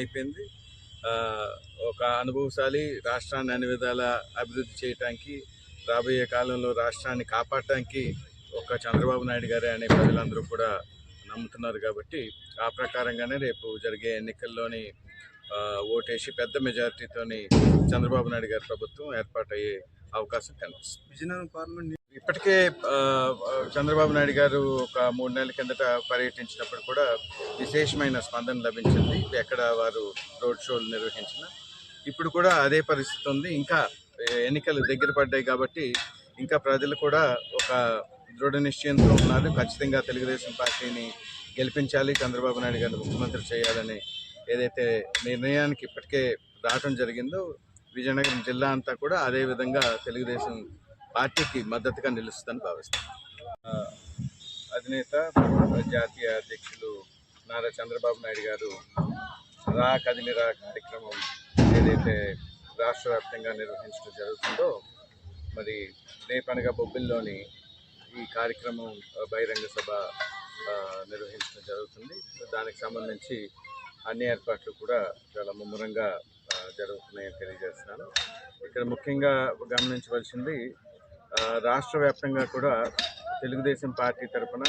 అయిపోయింది. ఒక అనుభవశాలి రాష్ట్రాన్ని అన్ని విధాల అభివృద్ధి చేయటానికి రాబోయే కాలంలో రాష్ట్రాన్ని కాపాడటానికి ఒక చంద్రబాబు నాయుడు గారే అనే ప్రజలందరూ కూడా నమ్ముతున్నారు కాబట్టి ఆ ప్రకారంగానే రేపు జరిగే ఎన్నికల్లోని ఓటేసి పెద్ద మెజారిటీతోని చంద్రబాబు నాయుడు గారి ప్రభుత్వం ఏర్పాటయ్యే అవకాశం కనిపిస్తుంది. విజయనగరం పార్లమెంట్ ఇప్పటికే చంద్రబాబు నాయుడు గారు ఒక మూడు నెలల కిందట పర్యటించినప్పుడు కూడా విశేషమైన స్పందన లభించింది. ఎక్కడ వారు రోడ్ షోలు నిర్వహించిన. ఇప్పుడు కూడా అదే పరిస్థితి ఉంది. ఇంకా ఎన్నికలు దగ్గర పడ్డాయి కాబట్టి ఇంకా ప్రజలు కూడా ఒక దృఢ నిశ్చయంతో ఉన్నారు. ఖచ్చితంగా తెలుగుదేశం పార్టీని గెలిపించాలి. చంద్రబాబు నాయుడు గారిని ముఖ్యమంత్రి చేయాలని ఏదైతే నిర్ణయానికి ఇప్పటికే రావడం జరిగిందో విజయనగరం జిల్లా అంతా కూడా అదే విధంగా తెలుగుదేశం పార్టీకి మద్దతుగా నిలుస్తుందని భావిస్తాను అధినేత జాతీయ అధ్యక్షులు నారా చంద్రబాబు నాయుడు గారు రా కదిలిరా కార్యక్రమం ఏదైతే రాష్ట్ర వ్యాప్తంగా నిర్వహించడం జరుగుతుందో మరి రేపనగా బొబ్బిల్లోని ఈ కార్యక్రమం బహిరంగ సభ నిర్వహించడం జరుగుతుంది. దానికి సంబంధించి అన్ని ఏర్పాట్లు కూడా చాలా ముమ్మరంగా జరుగుతున్నాయని తెలియజేస్తున్నాను. ఇక్కడ ముఖ్యంగా గమనించవలసింది రాష్ట్ర వ్యాప్తంగా కూడా తెలుగుదేశం పార్టీ తరఫున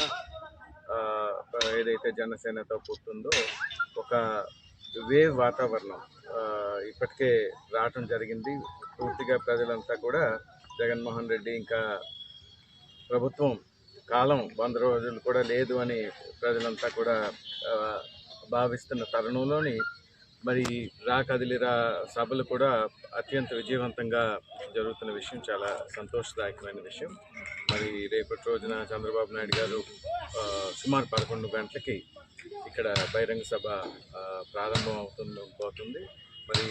ఏదైతే జనసేనతో పుట్టిందో ఒక వేవ్ వాతావరణం ఇప్పటికే రావటం జరిగింది. పూర్తిగా ప్రజలంతా కూడా జగన్మోహన్ రెడ్డి ఇంకా ప్రభుత్వం కాలం వంద రోజులు కూడా లేదు అని ప్రజలంతా కూడా భావిస్తున్న తరుణంలోని మరి రా కదిలిరా సభలు కూడా అత్యంత విజయవంతంగా జరుగుతున్న విషయం చాలా సంతోషదాయకమైన విషయం. మరి రేపటి రోజున చంద్రబాబు నాయుడు గారు సుమారు పదకొండు గంటలకి ఇక్కడ బహిరంగ సభ ప్రారంభం అవుతుంది పోతుంది. మరి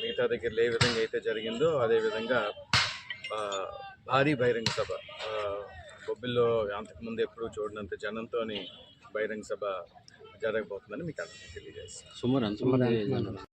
మిగతా దగ్గర ఏ విధంగా అయితే జరిగిందో అదే విధంగా భారీ బహిరంగ సభ బొబ్బిల్లో అంతకుముందు ఎప్పుడూ చూడనంత జనంతోని బహిరంగ సభ జరగబోతుందని మీకు అందరికీ తెలియజేస్తాను. సుమారు